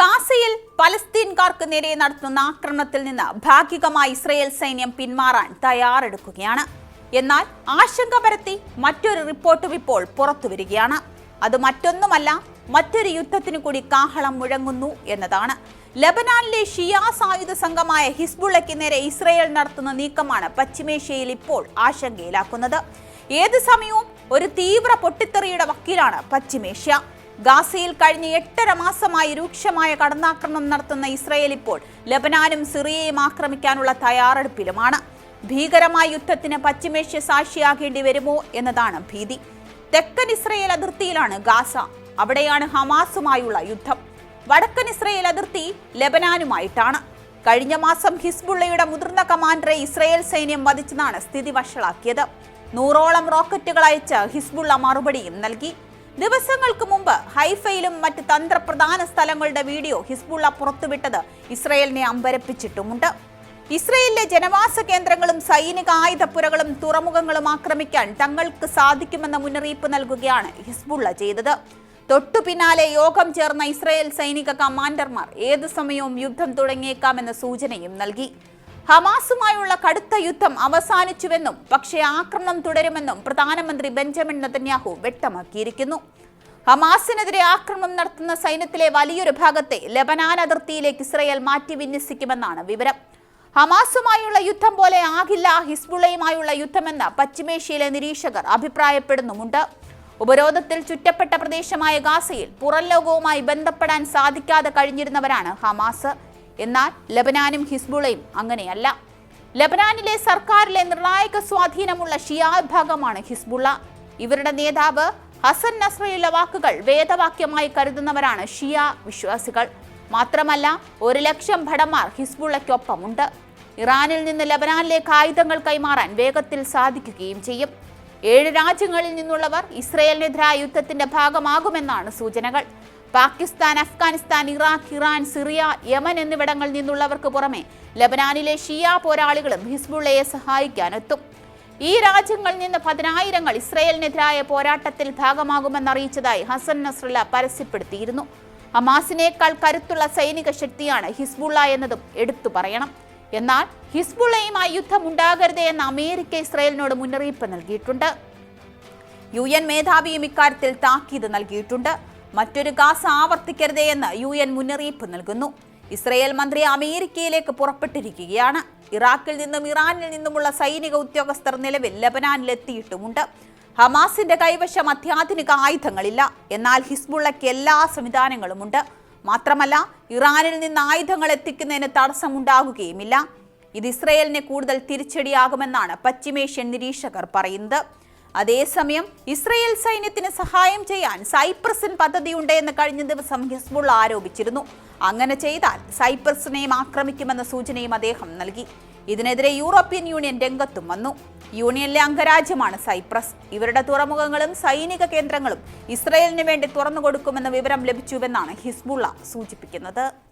ഗാസയിൽ പലസ്തീൻകാർക്ക് നേരെ നടത്തുന്ന ആക്രമണത്തിൽ നിന്ന് ഭാഗികമായി ഇസ്രയേൽ സൈന്യം പിന്മാറാൻ തയ്യാറെടുക്കുകയാണ്. എന്നാൽ ആശങ്ക പരത്തി മറ്റൊരു റിപ്പോർട്ടും ഇപ്പോൾ പുറത്തുവരികയാണ്. അത് മറ്റൊന്നുമല്ല മറ്റൊരു യുദ്ധത്തിനു കൂടി കാഹളം മുഴങ്ങുന്നു എന്നതാണ്. ലബനാനിലെ ഷിയ സായുധ സംഘമായ ഹിസ്ബുള്ളയ്ക്ക് നേരെ ഇസ്രയേൽ നടത്തുന്ന നീക്കമാണ് പശ്ചിമേഷ്യയിൽ ഇപ്പോൾ ആശങ്കയിലാക്കുന്നത്. ഏത് സമയവും ഒരു തീവ്ര പൊട്ടിത്തെറിയുടെ വക്കീലാണ് പശ്ചിമേഷ്യ. ഗാസയിൽ കഴിഞ്ഞ എട്ടര മാസമായി രൂക്ഷമായ കടന്നാക്രമണം നടത്തുന്ന ഇസ്രയേൽ ഇപ്പോൾ ലബനാനും സിറിയയും ആക്രമിക്കാനുള്ള തയ്യാറെടുപ്പിലുമാണ്. ഭീകരമായ യുദ്ധത്തിന് പശ്ചിമേഷ്യ സാക്ഷിയാകേണ്ടി വരുമോ എന്നതാണ് ഭീതി. തെക്കൻ ഇസ്രയേൽ അതിർത്തിയിലാണ് ഗാസ. അവിടെയാണ് ഹമാസുമായുള്ള യുദ്ധം. വടക്കൻ ഇസ്രയേൽ അതിർത്തി ലബനാനുമായിട്ടാണ്. കഴിഞ്ഞ മാസം ഹിസ്ബുള്ളയുടെ മുതിർന്ന കമാൻഡറെ ഇസ്രയേൽ സൈന്യം വധിച്ചതാണ് സ്ഥിതി വഷളാക്കിയത്. നൂറോളം റോക്കറ്റുകൾ അയച്ച് ഹിസ്ബുള്ള മറുപടിയും നൽകി. ദിവസങ്ങൾക്ക് മുമ്പ് ഹൈഫയിലും മറ്റ് തന്ത്രപ്രധാന സ്ഥലങ്ങളുടെ വീഡിയോ ഹിസ്ബുള്ള പുറത്തുവിട്ടത് ഇസ്രയേലിനെ അമ്പരപ്പിച്ചിട്ടുമുണ്ട്. ഇസ്രയേലിലെ ജനവാസ കേന്ദ്രങ്ങളും സൈനിക ആയുധപ്പുരകളും തുറമുഖങ്ങളും ആക്രമിക്കാൻ തങ്ങൾക്ക് സാധിക്കുമെന്ന മുന്നറിയിപ്പ് നൽകുകയാണ് ഹിസ്ബുള്ള ചെയ്തത്. തൊട്ടു പിന്നാലെ യോഗം ചേർന്ന ഇസ്രയേൽ സൈനിക കമാൻഡർമാർ ഏതു സമയവും യുദ്ധം തുടങ്ങിയേക്കാമെന്ന സൂചനയും നൽകി. ഹമാസുമായുള്ള കടുത്ത യുദ്ധം അവസാനിച്ചുവെന്നും പക്ഷേ ആക്രമണം തുടരുമെന്നും പ്രധാനമന്ത്രി ബെഞ്ചമിൻ നെതന്യാഹു വ്യക്തമാക്കിയിരിക്കുന്നു. ഹമാസിനെതിരെ ആക്രമണം നടത്തുന്ന സൈന്യത്തിലെ വലിയൊരു ഭാഗത്തെ ലബനാൻ അതിർത്തിയിലേക്ക് ഇസ്രയേൽ മാറ്റി വിന്യസിക്കുമെന്നാണ് വിവരം. ഹമാസുമായുള്ള യുദ്ധം പോലെ ആകില്ല ഹിസ്ബുള്ളയുമായുള്ള യുദ്ധമെന്ന് പശ്ചിമേഷ്യയിലെ നിരീക്ഷകർ അഭിപ്രായപ്പെടുന്നുമുണ്ട്. ഉപരോധത്തിൽ ചുറ്റപ്പെട്ട പ്രദേശമായ ഗാസയിൽ പുറം ലോകവുമായി ബന്ധപ്പെടാൻ സാധിക്കാതെ കഴിഞ്ഞിരുന്നവരാണ് ഹമാസ്. എന്നാൽ ലബനാനും ഹിസ്ബുളയും അങ്ങനെയല്ല. ലബനാനിലെ സർക്കാരിലെ നിർണായക സ്വാധീനമുള്ള ഷിയാ വിഭാഗമാണ് ഹിസ്ബുള്ള. ഇവരുടെ നേതാവ് ഹസൻ നസ്രയുള്ള വാക്കുകൾ വേദവാക്യമായി കരുതുന്നവരാണ് ഷിയ വിശ്വാസികൾ. മാത്രമല്ല ഒരു ലക്ഷം ഭടന്മാർ ഹിസ്ബുള്ളയ്ക്കൊപ്പമുണ്ട്. ഇറാനിൽ നിന്ന് ലബനാനിലേക്ക് ആയുധങ്ങൾ കൈമാറാൻ വേഗത്തിൽ സാധിക്കുകയും ചെയ്യും. ഏഴ് രാജ്യങ്ങളിൽ നിന്നുള്ളവർ ഇസ്രയേലിനെതിരായ യുദ്ധത്തിന്റെ ഭാഗമാകുമെന്നാണ് സൂചനകൾ. Pakistan Afghanistan Iraq Iran Syria Yemen എന്നിവിടങ്ങളിൽ നിന്നുള്ളവർക്ക് പുറമെ ലബനാനിലെ ഷിയ പോരാളികളും ഹിസ്ബുള്ളയെ സഹായിക്കാനെത്തും. ഈ രാജ്യങ്ങളിൽ നിന്ന് പതിനായിരങ്ങൾ ഇസ്രയേലിനെതിരായ പോരാട്ടത്തിൽ ഭാഗമാകുമെന്നറിയിച്ചതായി ഹസൻ നസ്രല്ല പരസ്യപ്പെടുത്തിയിരുന്നു. ഹമാസിനേക്കാൾ കരുത്തുള്ള സൈനിക ശക്തിയാണ് ഹിസ്ബുള്ള എന്നതും എടുത്തു പറയണം. എന്നാൽ ഹിസ്ബുള്ളയുമായി യുദ്ധം ഉണ്ടാകരുത് എന്ന് അമേരിക്ക ഇസ്രയേലിനോട് മുന്നറിയിപ്പ് നൽകിയിട്ടുണ്ട്. യു എൻ മേധാവിയും ഇക്കാര്യത്തിൽ താക്കീത് നൽകിയിട്ടുണ്ട്. മറ്റൊരു ഗാസ ആവർത്തിക്കരുതേ എന്ന് യു എൻ മുന്നറിയിപ്പ് നൽകുന്നു. ഇസ്രയേൽ മന്ത്രി അമേരിക്കയിലേക്ക് പുറപ്പെട്ടിരിക്കുകയാണ്. ഇറാഖിൽ നിന്നും ഇറാനിൽ നിന്നുമുള്ള സൈനിക ഉദ്യോഗസ്ഥർ നിലവിൽ ലബനാനിലെത്തിയിട്ടുമുണ്ട്. ഹമാസിന്റെ കൈവശം അത്യാധുനിക ആയുധങ്ങളില്ല. എന്നാൽ ഹിസ്ബുള്ളയ്ക്ക് എല്ലാ സംവിധാനങ്ങളുമുണ്ട്. മാത്രമല്ല ഇറാനിൽ നിന്ന് ആയുധങ്ങൾ എത്തിക്കുന്നതിന് തടസ്സമുണ്ടാകുകയുമില്ല. ഇത് ഇസ്രയേലിന് കൂടുതൽ തിരിച്ചടിയാകുമെന്നാണ് പശ്ചിമേഷ്യൻ നിരീക്ഷകർ പറയുന്നത്. അതേസമയം ഇസ്രയേൽ സൈന്യത്തിന് സഹായം ചെയ്യാൻ സൈപ്രസിൻ പദ്ധതിയുണ്ട് എന്ന് കഴിഞ്ഞ ദിവസം ഹിസ്ബുൾ ആരോപിച്ചിരുന്നു. അങ്ങനെ ചെയ്താൽ സൈപ്രസിനെയും ആക്രമിക്കുമെന്ന സൂചനയും അദ്ദേഹം നൽകി. ഇതിനെതിരെ യൂറോപ്യൻ യൂണിയൻ രംഗത്തും വന്നു. യൂണിയനിലെ അംഗരാജ്യമാണ് സൈപ്രസ്. ഇവരുടെ തുറമുഖങ്ങളും സൈനിക കേന്ദ്രങ്ങളും ഇസ്രയേലിന് വേണ്ടി തുറന്നു കൊടുക്കുമെന്ന വിവരം ലഭിച്ചുവെന്നാണ് ഹിസ്ബുള്ള സൂചിപ്പിക്കുന്നത്.